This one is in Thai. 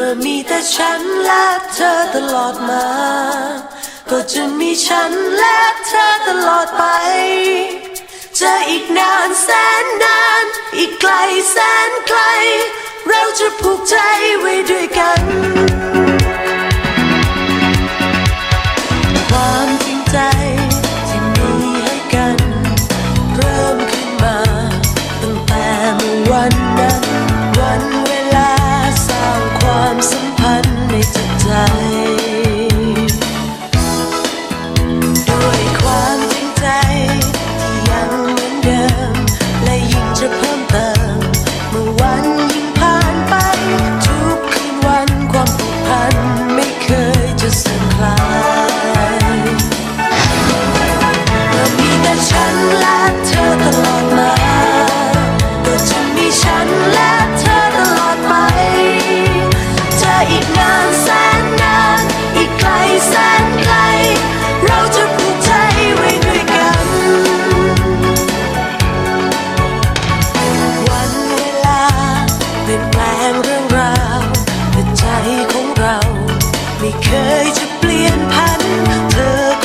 มื่อมีแต่ฉันและเธอตลอดมา ก็จะมีฉันและเธอตลอดไป จะอีกนานแสนนาน อีกไกลแสนไกล เราจะผูกใจไว้ด้วย cloud. ไม่เคยจะเปลี่ยนพันเธอ